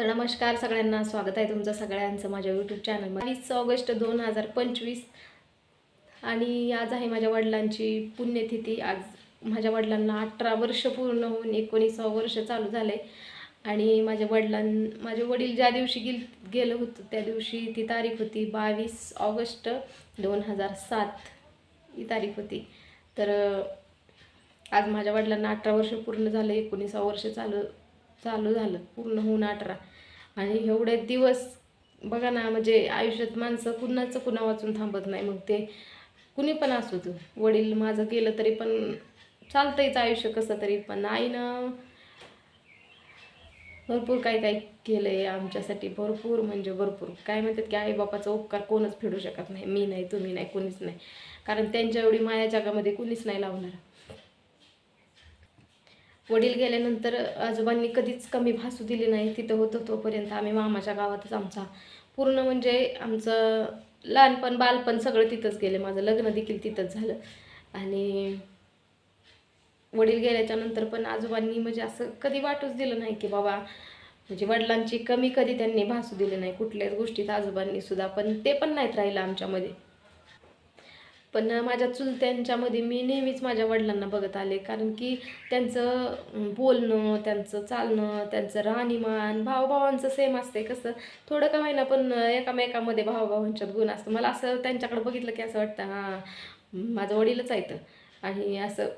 तर नमस्कार सगळ्यांना स्वागत आहे तुमचं सगळ्यांचं माझ्या यूट्यूब चॅनलमध्ये वीस ऑगस्ट दोन हजार पंचवीस आणि आज आहे माझ्या वडिलांची पुण्यतिथी. आज माझ्या वडिलांना अठरा वर्ष पूर्ण होऊन एकोणीसावं वर्ष चालू झालं आहे आणि माझ्या वडिलां माझे वडील ज्या दिवशी गेल गेलं होतं त्या दिवशी ती तारीख होती बावीस ऑगस्ट दोन हजार सात. ही तारीख होती. तर आज माझ्या वडिलांना अठरा वर्ष पूर्ण झालं एकोणीसावं वर्ष चालू चालू झालं पूर्ण होऊन अठरा. आणि एवढे दिवस बघा ना म्हणजे आयुष्यात माणसं कुणाचं कुणा वाचून थांबत नाही. मग ते कुणी पण असू तू वडील माझं गेलं तरी पण चालतंयच आयुष्य कसं तरी पण आईनं भरपूर काही काही केलं आहे आमच्यासाठी. भरपूर म्हणजे भरपूर. काय म्हणतात की आई बापाचा उपकार कोणच फेडू शकत नाही. मी नाही तुम्ही नाही कोणीच नाही. कारण त्यांच्या एवढी माया जगामध्ये कुणीच नाही लावणार. वडील गेल्यानंतर आजोबांनी कधीच कमी भासू दिली नाही. तिथं होतं तोपर्यंत आम्ही मामाच्या गावातच आमचा पूर्ण म्हणजे आमचं लहानपण बालपण सगळं तिथंच गेलं. माझं लग्न देखील तिथंच झालं. आणि वडील गेल्याच्यानंतर पण आजोबांनी म्हणजे असं कधी वाटूच दिलं नाही की बाबा म्हणजे वडिलांची कमी कधी त्यांनी भासू दिली नाही. कुठल्याच गोष्टीत आजोबांनी सुद्धा पण ते पण नाहीत राहिलं आमच्यामध्ये. पण माझ्या चुलत्यांच्यामध्ये मी नेहमीच माझ्या वडिलांना बघत आले. कारण की त्यांचं बोलणं त्यांचं चालणं त्यांचं राहणीमान भावभावांचं सेम असते कसं थोडं का होईना पण एकामेकामध्ये भावभावांच्यात गुण असतं. मला असं त्यांच्याकडे बघितलं की असं वाटतं हां माझं वडीलच आहेत. आणि असं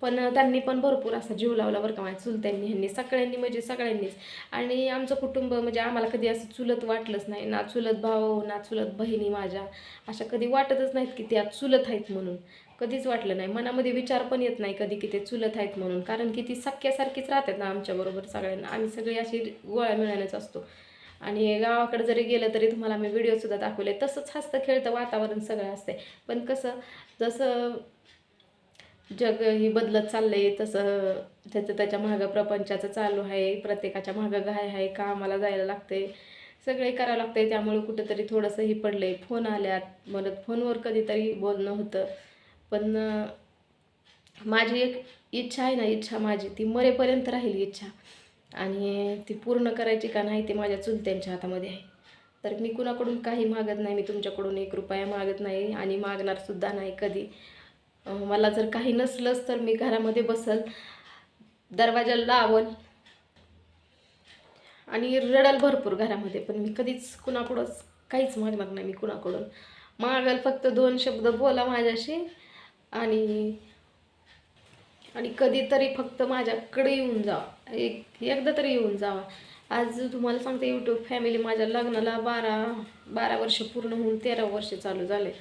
पण त्यांनी पण भरपूर असा जीव लावला बरं का माझ्या चुलत्यांनी ह्यांनी सगळ्यांनी म्हणजे सगळ्यांनीच. आणि आमचं कुटुंब म्हणजे आम्हाला कधी असं चुलत वाटलंच नाही ना चुलत भाऊ ना चुलत बहिणी माझ्या. अशा कधी वाटतच नाहीत की त्या चुलत आहेत म्हणून. कधीच वाटलं नाही. मनामध्ये विचार पण येत नाही कधी की ते चुलत आहेत म्हणून. कारण की ती सख्यासारखीच राहतात ना आमच्याबरोबर सगळ्यांना. आम्ही सगळी अशी गोळ्या मिळाल्याच असतो. आणि गावाकडे जरी गेलं तरी तुम्हाला मी व्हिडिओसुद्धा दाखवले तसंच हसतं खेळतं वातावरण सगळं असते पण कसं जसं जग ही बदलत चाललंय तसं त्याचं त्याच्या मागं प्रपंचाचं चालू आहे प्रत्येकाच्या मागं घाय आहे कामाला जायला लागते सगळे करावं लागते त्यामुळे कुठंतरी थोडंसं ही आहे फोन आल्यात म्हणत फोनवर कधीतरी बोलणं होतं. पण माझी एक इच्छा आहे ना इच्छा माझी ती मरेपर्यंत राहील इच्छा. आणि ती पूर्ण करायची का नाही ते माझ्या चुलत्यांच्या हातामध्ये आहे. तर मी कुणाकडून काही मागत नाही मी तुमच्याकडून एक रुपया मागत नाही आणि मागणारसुद्धा नाही कधी. मला जर काही नसलंच तर मी घरामध्ये बसल. दरवाजा लावल. आणि रडल भरपूर घरामध्ये पण मी कधीच कुणाकडंच काहीच मागणार नाही मी कुणाकडून. मागल फक्त दोन शब्द बोला माझ्याशी. आणि आणि कधीतरी फक्त माझ्याकडे येऊन जावा एक एकदा तरी येऊन जावा आज तुम्हाला सांगते यूट्यूब फॅमिली माझ्या लग्नाला बारा बारा वर्ष पूर्ण होऊन तेरा वर्ष चालू झाले.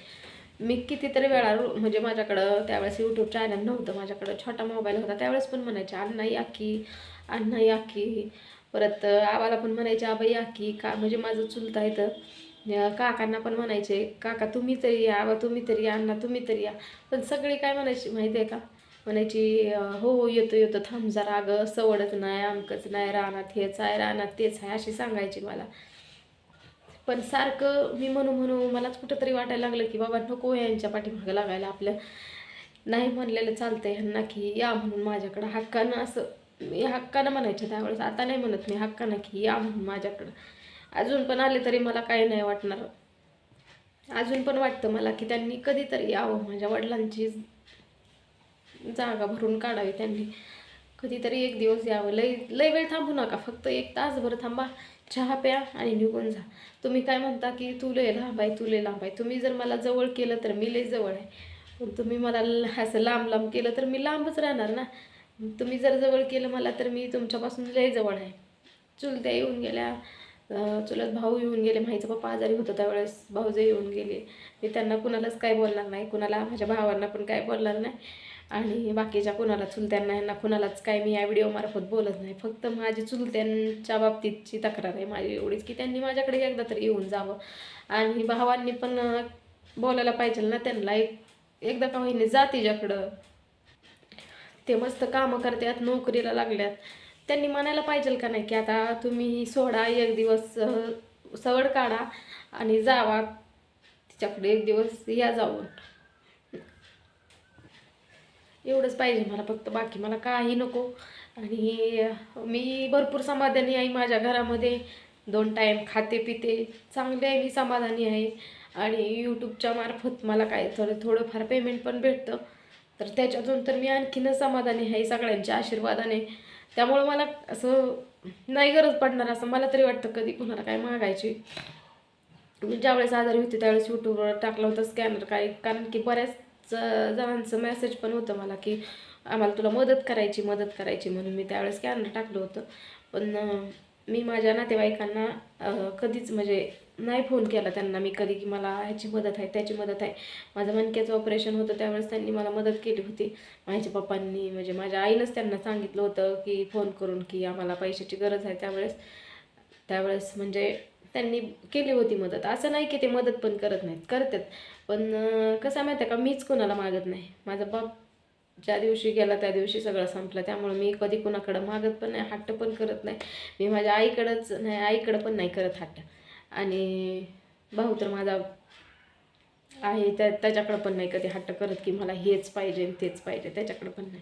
मी कितीतरी वेळा रो- म्हणजे माझ्याकडं त्यावेळेस यूट्यूब चॅनल नव्हतं माझ्याकडं छोटा मोबाईल होता. त्यावेळेस पण म्हणायचे अण्णा या की अण्णा या की. परत आबाला पण म्हणायचे आबा या की. का म्हणजे माझं चुलता येतं काकांना पण म्हणायचे काका तुम्ही तरी या आबा तुम्ही तरी या अण्णा तुम्ही तरी या. पण सगळी काय म्हणायची माहिती आहे का? म्हणायची हो हो येतो येतो थांब जरा अगं सवडच नाही अमकच नाही रानात हेच आहे रानात तेच आहे अशी सांगायची मला. पण सारखं मी म्हणू म्हणू मलाच कुठंतरी वाटायला लागलं की बाबा नको यांच्या पाठीमागं लागायला आपलं. नाही म्हणलेलं चालतंय ह्यांना की या म्हणून माझ्याकडं हक्कानं असं मी हक्कानं म्हणायचे त्यावेळेस. आता नाही म्हणत मी हक्कानं की या म्हणून माझ्याकडं. अजून पण आले तरी मला काही नाही वाटणार. अजून पण वाटतं मला की त्यांनी कधीतरी यावं. माझ्या वडिलांची जागा भरून काढावी त्यांनी. कधीतरी एक दिवस यावं. लय लय वेळ थांबू नका. फक्त एक तासभर थांबा. चहा प्या आणि निघून जा. तुम्ही काय म्हणता की तू लय लांब आहे तू लय लांब आहे तुम्ही जर मला जवळ केलं तर मी लय जवळ आहे. पण तुम्ही मला असं लांब लांब केलं तर मी लांबच राहणार ना? तुम्ही जर जवळ केलं मला तर मी तुमच्यापासून लय जवळ आहे. चुलत्या येऊन गेल्या चुलत भाऊ येऊन गेले माहीचा पप्पा आजारी होतो त्यावेळेस भाऊजे येऊन गेले. मी त्यांना कुणालाच काय बोलणार नाही कुणाला माझ्या भावांना पण काय बोलणार नाही. आणि बाकीच्या कुणाला चुलत्यांना यांना कुणालाच काय मी या व्हिडिओमार्फत बोलत नाही. फक्त माझी चुलत्यांच्या बाबतीतची तक्रार आहे माझी एवढीच की त्यांनी माझ्याकडे एकदा तरी येऊन जावं. आणि भावांनी पण बोलायला पाहिजे ना त्यांना. एक एकदा का होईने जा तिच्याकडं. ते मस्त कामं करतात नोकरीला लागल्यात. त्यांनी म्हणायला पाहिजे का नाही की आता तुम्ही सोडा एक दिवस सवड काढा आणि जावा. तिच्याकडे एक दिवस या जाऊन. एवढंच पाहिजे मला फक्त बाकी मला काही नको. आणि मी भरपूर समाधानी आहे माझ्या घरामध्ये. दोन टाईम खाते पिते चांगले आहे मी समाधानी आहे. आणि यूट्यूबच्या मार्फत मला काय थोडं थोडंफार पेमेंट पण भेटतं. तर त्याच्यातून तर मी आणखीनच समाधानी आहे सगळ्यांच्या आशीर्वादाने. त्यामुळं मला असं नाही गरज पडणार असं मला तरी वाटतं कधी कुणाला काय मागायची. मी ज्यावेळेस आजारी होते त्यावेळेस यूट्यूबवर टाकलं होतं स्कॅनर काय कारण की बऱ्याच जणांचं मेसेज पण होतं मला की आम्हाला तुला मदत करायची मदत करायची म्हणून मी त्यावेळेस कॅनर टाकलं होतं. पण मी माझ्या नातेवाईकांना कधीच म्हणजे नाही फोन केला त्यांना मी कधी की मला ह्याची मदत आहे त्याची मदत आहे. माझं मणक्याचं ऑपरेशन होतं त्यावेळेस त्यांनी मला मदत केली होती. माझ्या पप्पांनी म्हणजे माझ्या आईनंच त्यांना सांगितलं होतं की फोन करून की आम्हाला पैशाची गरज आहे त्यावेळेस. त्यावेळेस म्हणजे त्यांनी केली होती मदत. असं नाही की ते मदत पण करत नाहीत करतात. पण कसं माहिती आहे का मीच कोणाला मागत नाही. माझा बाप ज्या दिवशी गेला त्या दिवशी सगळं संपलं. त्यामुळे मी कधी कुणाकडं मागत पण नाही हट्ट पण करत नाही. मी माझ्या आईकडंच नाही आईकडं पण नाही करत हट्ट. आणि भाऊ तर माझा आहे त्या त्याच्याकडं पण नाही कधी हट्ट करत की मला हेच पाहिजे तेच पाहिजे त्याच्याकडं पण नाही.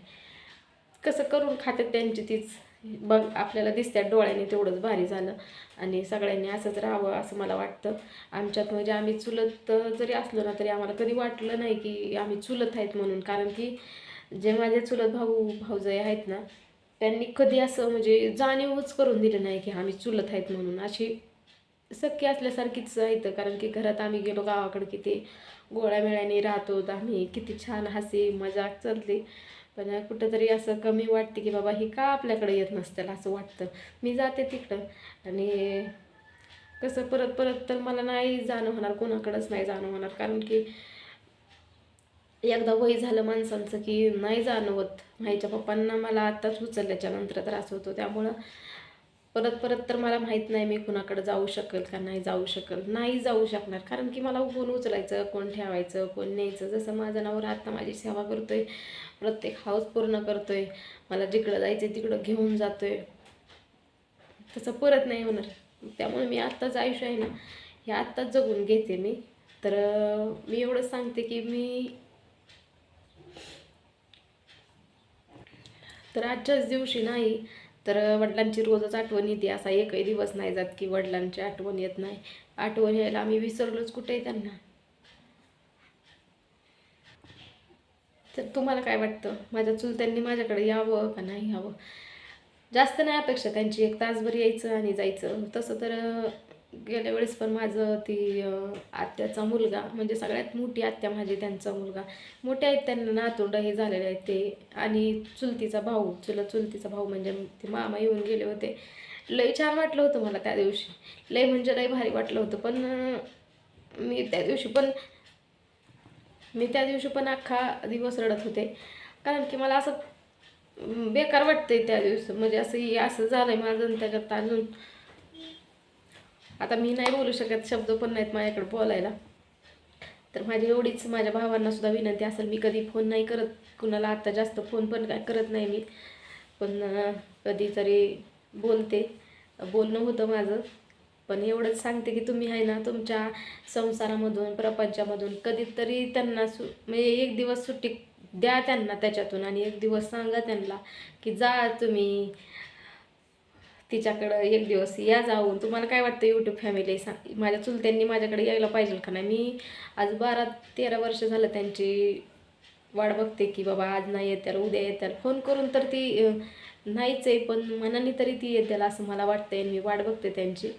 कसं करून खातात त्यांची तीच बघ आपल्याला दिसत्या डोळ्याने तेवढंच भारी झालं. आणि सगळ्यांनी असंच राहावं असं मला वाटतं. आमच्यात म्हणजे आम्ही चुलत जरी असलो ना तरी आम्हाला कधी वाटलं नाही की आम्ही चुलत आहेत म्हणून. कारण की जे माझे चुलत भाऊ भाऊजय आहेत ना त्यांनी कधी असं म्हणजे जाणीवच करून दिलं नाही की आम्ही चुलत आहेत म्हणून. अशी सख्य असल्यासारखीच आहे कारण की घरात आम्ही गेलो गावाकडे किती गोळ्यामेळ्याने राहतो आम्ही किती छान हसी मजाक चालते पण कुठंतरी असं कमी वाटते की बाबा ही का आपल्याकडे येत नसतील असं वाटतं. मी जाते तिकडं. आणि कसं परत परत तर मला नाही जाणं होणार कोणाकडंच नाही जाणं होणार. कारण की एकदा वय झालं माणसांचं की नाही जाणवत. होत माईच्या पप्पांना मला आत्ताच उचलल्याच्या नंतर त्रास होतो. त्यामुळं परत परत तर मला माहीत नाही मी कुणाकडे जाऊ शकेल का नाही जाऊ शकेल. नाही जाऊ शकणार. कारण की मला कोण उचलायचं कोण ठेवायचं कोण न्यायचं? जसं माझं नावर आता माझी सेवा करतोय प्रत्येक हाऊस पूर्ण करतोय. मला जिकडं जायचं तिकडं घेऊन जातोय. तसं परत नाही होणार. त्यामुळे मी आत्ताच आयुष्य आहे ना हे आत्ताच जगून घेते मी. तर मी एवढंच सांगते की मी तर आजच्याच दिवशी नाही तर वडिलांची रोजच आठवण येते. असा एकही दिवस नाही जात की वडिलांची आठवण येत नाही. आठवण यायला आम्ही विसरलोच कुठे त्यांना. तर तुम्हाला काय वाटतं? माझ्या चुलत्यांनी माझ्याकडे यावं का नाही यावं? जास्त नाही अपेक्षा. त्यांची एक तासभर यायचं आणि जायचं. तसं तर गेल्या वेळेस पण माझं ती आत्याचा मुलगा म्हणजे सगळ्यात मोठी आत्या माझी त्यांचा मुलगा. मोठे आहेत त्यांना नातोंड हे झालेले आहेत ते. आणि चुलतीचा भाऊ चुलत चुलतीचा भाऊ म्हणजे ते मामा येऊन गेले होते. लई छान वाटलं होतं मला त्या दिवशी. लई म्हणजे लई भारी वाटलं होतं. पण मी त्या दिवशी पण मी त्या दिवशी पण अख्खा दिवस रडत होते. कारण की मला असं बेकार वाटतंय त्या दिवशी. म्हणजे असं हे असं झालंय माझं त्याच्यात अजून आता मी नाही बोलू शकत शब्द पण नाहीत माझ्याकडे बोलायला. तर माझी एवढीच माझ्या भावांना सुद्धा विनंती असेल मी कधी फोन नाही करत. कुणाला आता जास्त फोन पण काय करत नाही मी. पण कधीतरी बोलते. बोलणं होतं माझं. पण एवढंच सांगते की तुम्ही आहे ना तुमच्या संसारामधून प्रपंचामधून कधीतरी त्यांना सु म्हणजे एक दिवस सुट्टी द्या त्यांना त्याच्यातून आणि एक दिवस सांगा त्यांना की जा तुम्ही. तिच्याकडं एक दिवस या जाऊन. तुम्हाला काय वाटतं यूट्यूब फॅमिली सांग माझ्या चुलत्यांनी माझ्याकडे यायला पाहिजे का नाही? मी आज बारा तेरा वर्ष झालं त्यांची वाट बघते की बाबा आज नाही येत्याल उद्या येत्याल फोन करून तर ती नाहीच आहे पण मनाने तरी ती येत्याला असं मला वाटतंय. आणि मी वाट बघते त्यांची.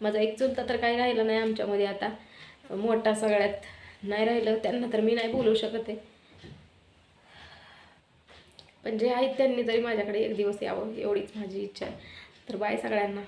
माझा एक चुलता तर काही राहिला नाही आमच्यामध्ये आता. मोठा सगळ्यात नाही राहिलं. त्यांना तर मी नाही बोलू शकत आहे. पण जे आहेत त्यांनी तरी माझ्याकडे एक दिवस यावं एवढीच माझी इच्छा आहे. तर बाय सगळ्यांना.